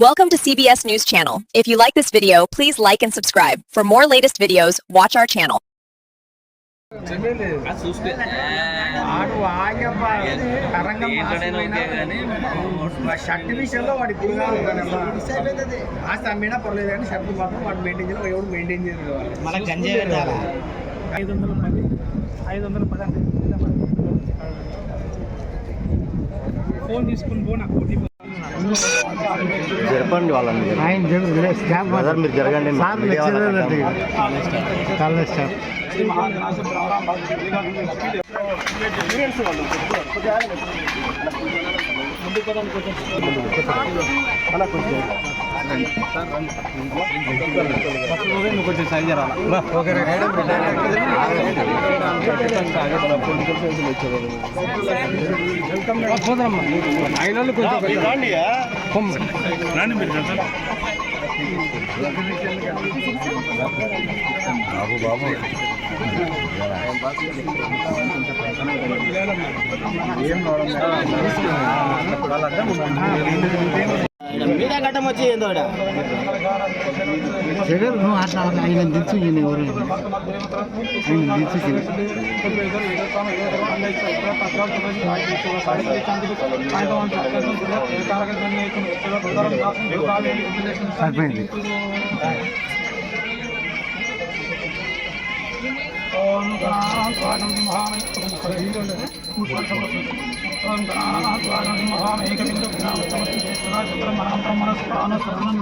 Welcome to CBS News Channel. If you like this video, please like and subscribe. For more latest videos, watch our channel. అది చూస్తే ఆడు ఆగబ్బా తరంగం shirt విషయంలో వాడి ఇప్పుడు ఆస్తి అమ్మినా పర్లేదు కానీ షర్ట్ మాత్రం వాడు మెయింటైన్ చేయాలి ఎవడు మెయింటైన్ చేయరు కావాలి మనకు గంజే పెట్టాలా ఐదు వందల పది ఐదు వందల పది అంటే ఫోన్ తీసుకుని పో నాకు ఓటీపీ జరపండి వాళ్ళని మీరు. ఆయన జరుగు స్టాఫ్ బ్రదర్ మీరు జరగండి కాలేజ్ స్టాఫ్ పదానికి కొంచెం కొంచెం కొంచెం రండి. మీరు బాబు బాబు మీద వచ్చి ఏందో జగన్ నువ్వు అట్లా ఆయన దించు ఈయన ఎవరు? ఆయన దించు సరిపోయింది. ஓம் கணாத்வானம் மகாமேகமிந்த பிரம்மணஸ்தான சரணம்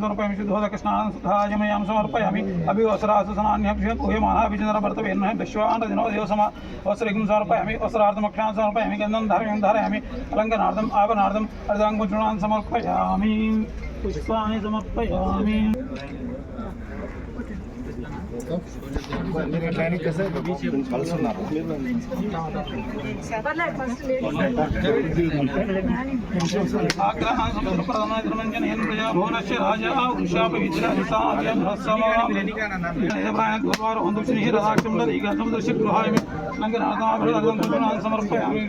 ఓం శ్రీ మహాగణాదేతభ్యో నమ లక్ష్మీదేవతాభ్యో నమ దేవతాభ్యో నమ శుద్ధోదక్షిణాన్ సమర్పయామి శుద్ధోదక్షిణాన్ సుధాజమయాం సమర్పయామి అభివస్రాసనాన్యభ్య ఊహ్యమానాభిచంద్ర భర్తవేన్మహ విశ్వాన్ దినో దేవసమ వస్త్రగిం సమర్పయామి వస్త్రార్థమక్షాన్ సమర్పయామి గంధం ధారయామి ధారయామి అలంకనార్థం ఆభరణార్థం అర్ధాంగుచూర్ణాన్ సమర్పయామి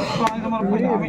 పుష్పాన్ని సమర్పయామి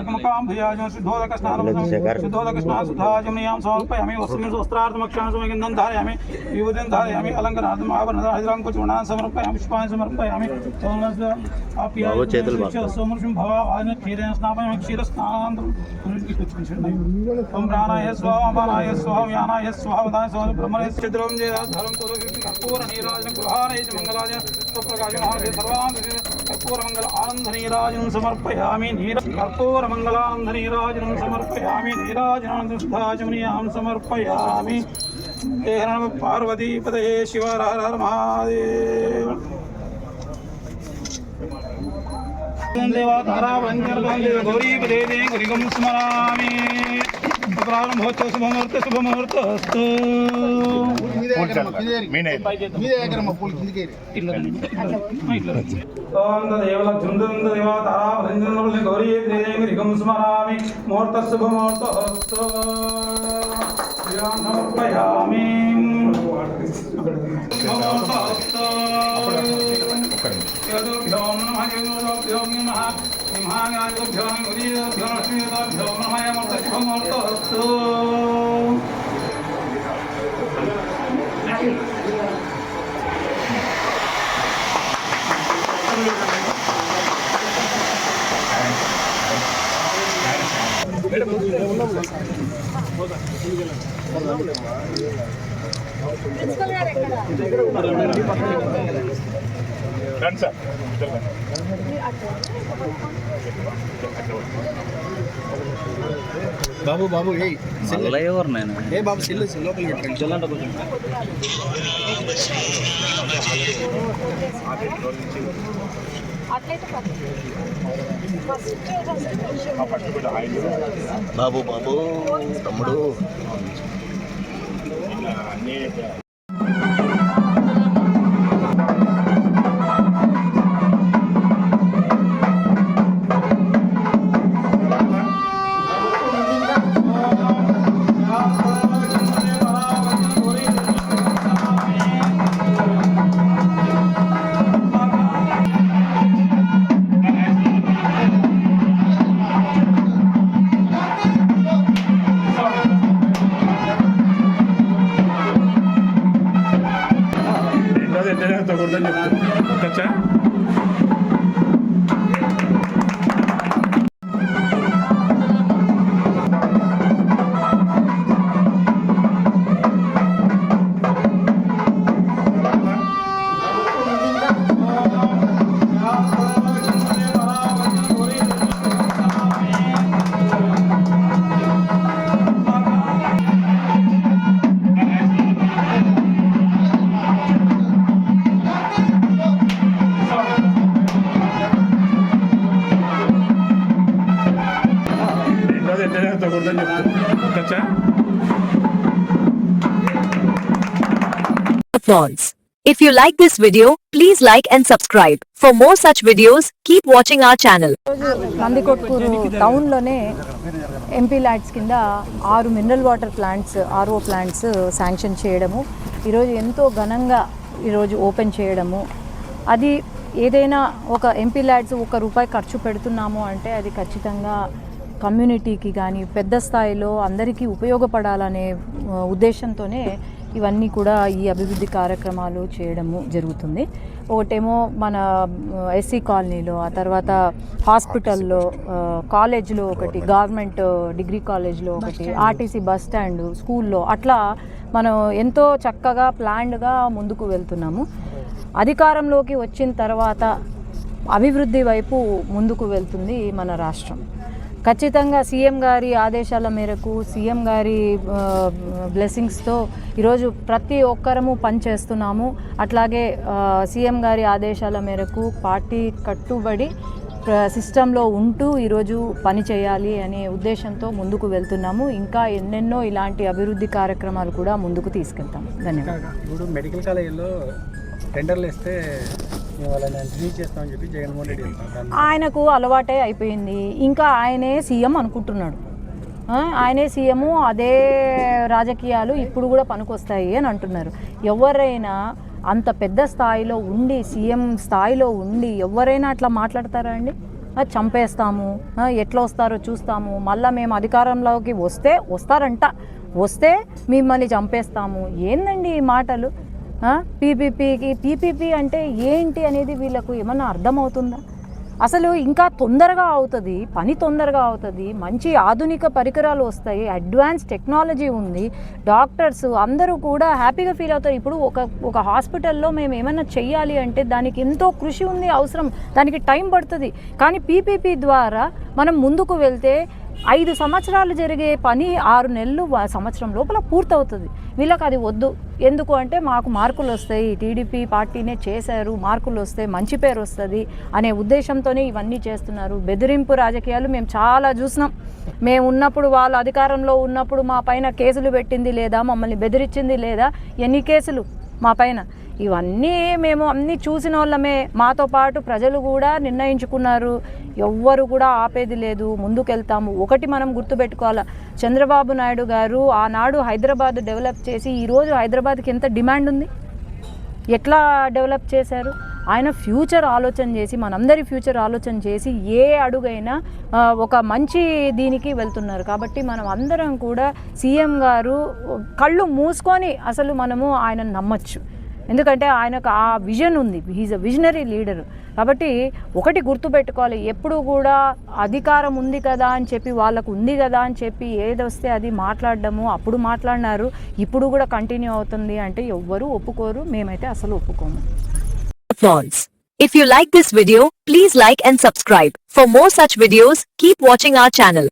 अर्कमुखां भुजाजं शुद्धोदक स्नानं शुद्धोदक स्नानं शुद्धाजं नियाँ समर्पयामि वस्त्रं वस्त्रार्थमक्षां समयगन्धं धारयामि विभूतिं धारयामि अलङ्कनार्थम् आभरणधारिद्रां कुचूर्णां समर्पयामि पुष्पाणि समर्पयामि सोमर्षं भवान् क्षीरेण स्नापयामि क्षीरस्नानानन्तरं ॐ प्राणाय स्वाहा मानाय स्वाहा व्यानाय स्वाहा वदाय स्वाहा ब्रह्मणे चित्रं जयधरं कुरु कर्पूरनीराजं कुलहारय च मङ्गलाजं स्वप्रकाशं सर्वान् कर्पूरमङ्गल आनन्दनीराजं समर्पयामि नीर कर्पूर సమర్పయామి నీర కర్పూర మంగళానంద నీరాజనం సమర్పయామి నీరాజనానంద శుద్ధాచమనీయాం సమర్పయామి. హర పార్వతీపదే శివ హర హర మహాదేవ. గౌరీపదే గురిగం స్మరామి ప్రారంభోత్సవ శుభముహూర్త శుభముహూర్తస్తు. గౌరీపదేగురిగం స్మరామి ముహూర్త శుభముహూర్తస్తు సమర్పయామి ముహూర్తస్తు యదుభ్యో నమః యదుభ్యో నమః. సింహాగాయోభ్యో ఉదయోభ్యో లక్ష్మీయోభ్యో నమః యమర్తశుభమర్తస్తు బాబు బాబు ఏ ఎవరు నేను? ఏ బాబు సిల్లు లోపలికి పెట్టండి బాబు బాబు తమ్ముడు. ಜನ ತಗೊಂಡಲ್ಲಿ ಕಚ್ಚಾ చెప్తాను వచ్చా చెప్తాను If you like this video, please like and subscribe. For more such videos, keep watching our channel. Nandikotkur టౌన్లోనే MP LADS కింద ఆరు mineral water plants RO plants sanction చేయడము ఈరోజు ఎంతో ఘనంగా ఈరోజు ఓపెన్ చేయడము అది ఏదైనా ఒక ఎంపీ ల్యాడ్స్ ఒక రూపాయి ఖర్చు పెడుతున్నాము అంటే అది ఖచ్చితంగా కమ్యూనిటీకి కానీ పెద్ద స్థాయిలో అందరికీ ఉపయోగపడాలనే ఉద్దేశంతోనే ఇవన్నీ కూడా ఈ అభివృద్ధి కార్యక్రమాలు చేయడము జరుగుతుంది. ఒకటేమో మన ఎస్సీ కాలనీలో ఆ తర్వాత హాస్పిటల్లో కాలేజ్లో ఒకటి గవర్నమెంట్ డిగ్రీ కాలేజ్లో ఒకటి ఆర్టీసీ బస్ స్టాండ్ స్కూల్లో అట్లా మనం ఎంతో చక్కగా ప్లాన్డ్గా ముందుకు వెళ్తున్నాము. అధికారంలోకి వచ్చిన తర్వాత అభివృద్ధి వైపు ముందుకు వెళ్తుంది మన రాష్ట్రం. ఖచ్చితంగా సీఎం గారి ఆదేశాల మేరకు సీఎం గారి బ్లెస్సింగ్స్తో ఈరోజు ప్రతి ఒక్కరము పనిచేస్తున్నాము. అట్లాగే సీఎం గారి ఆదేశాల మేరకు పార్టీ కట్టుబడి సిస్టంలో ఉంటూ ఈరోజు పని చేయాలి అనే ఉద్దేశంతో ముందుకు వెళ్తున్నాము. ఇంకా ఎన్నెన్నో ఇలాంటి అభివృద్ధి కార్యక్రమాలు కూడా ముందుకు తీసుకెళ్తాము. ధన్యవాదాలు. ఇప్పుడు మెడికల్ కాలేజీలో టెండర్లు ఇస్తే వాళ్ళని చేస్తామని చెప్పి జగన్మోహన్ రెడ్డి చెప్తాను ఆయనకు అలవాటే అయిపోయింది. ఇంకా ఆయనే సీఎం అనుకుంటున్నాడు. ఆయనే సీఎము అదే రాజకీయాలు ఇప్పుడు కూడా పనికొస్తాయి అని అంటున్నారు. ఎవరైనా అంత పెద్ద స్థాయిలో ఉండి సీఎం స్థాయిలో ఉండి ఎవరైనా అట్లా మాట్లాడతారా అండి? చంపేస్తాము. ఎట్లా వస్తారో చూస్తాము. మళ్ళీ మేము అధికారంలోకి వస్తే వస్తారంట. వస్తే మిమ్మల్ని చంపేస్తాము. ఏందండి ఈ మాటలు? పీపీపీకి పీపీపీ అంటే ఏంటి అనేది వీళ్ళకు ఏమన్నా అర్థమవుతుందా? అసలు ఇంకా తొందరగా అవుతుంది పని తొందరగా అవుతుంది మంచి ఆధునిక పరికరాలు వస్తాయి అడ్వాన్స్ టెక్నాలజీ ఉంది డాక్టర్స్ అందరూ కూడా హ్యాపీగా ఫీల్ అవుతారు. ఇప్పుడు ఒక ఒక హాస్పిటల్లో మేము ఏమైనా చెయ్యాలి అంటే దానికి ఎంతో కృషి ఉంది అవసరం దానికి టైం పడుతుంది. కానీ పీపీపీ ద్వారా మనం ముందుకు వెళ్తే ఐదు సంవత్సరాలు జరిగే పని ఆరు నెలలు సంవత్సరం లోపల పూర్తవుతుంది. వీళ్ళకి అది వద్దు. ఎందుకు అంటే మాకు మార్కులు వస్తాయి. టీడీపీ పార్టీనే చేశారు. మార్కులు వస్తే మంచి పేరు వస్తుంది అనే ఉద్దేశంతోనే ఇవన్నీ చేస్తున్నారు. బెదిరింపు రాజకీయాలు మేము చాలా చూసినాం. మేము ఉన్నప్పుడు వాళ్ళు అధికారంలో ఉన్నప్పుడు మా పైన కేసులు పెట్టింది లేదా మమ్మల్ని బెదిరించింది లేదా ఎన్ని కేసులు మా పైన? ఇవన్నీ మేము అన్నీ చూసిన వాళ్ళమే. మాతో పాటు ప్రజలు కూడా నిర్ణయించుకున్నారు. ఎవ్వరు కూడా ఆపేది లేదు ముందుకెళ్తాము. ఒకటి మనం గుర్తుపెట్టుకోవాలా చంద్రబాబు నాయుడు గారు ఆనాడు హైదరాబాద్ డెవలప్ చేసి ఈరోజు హైదరాబాద్కి ఎంత డిమాండ్ ఉంది? ఎట్లా డెవలప్ చేశారు? ఆయన ఫ్యూచర్ ఆలోచన చేసి మనందరి ఫ్యూచర్ ఆలోచన చేసి ఏ అడుగైనా ఒక మంచి దీనికి వెళ్తున్నారు. కాబట్టి మనం అందరం కూడా సీఎం గారు కళ్ళు మూసుకొని అసలు మనము ఆయన నమ్మచ్చు. ఎందుకంటే ఆయనకు ఆ విజన్ ఉంది. హీజ్ అ విజనరీ లీడర్ కాబట్టి ఒకటి గుర్తుపెట్టుకోవాలి. ఎప్పుడు కూడా అధికారం ఉంది కదా అని చెప్పి వాళ్ళకు ఉంది కదా అని చెప్పి ఏది వస్తే అది మాట్లాడడము అప్పుడు మాట్లాడినారు ఇప్పుడు కూడా కంటిన్యూ అవుతుంది అంటే ఎవ్వరూ ఒప్పుకోరు. మేమైతే అసలు ఒప్పుకోము. If If like this video please like and subscribe for more such videos keep watching our channel.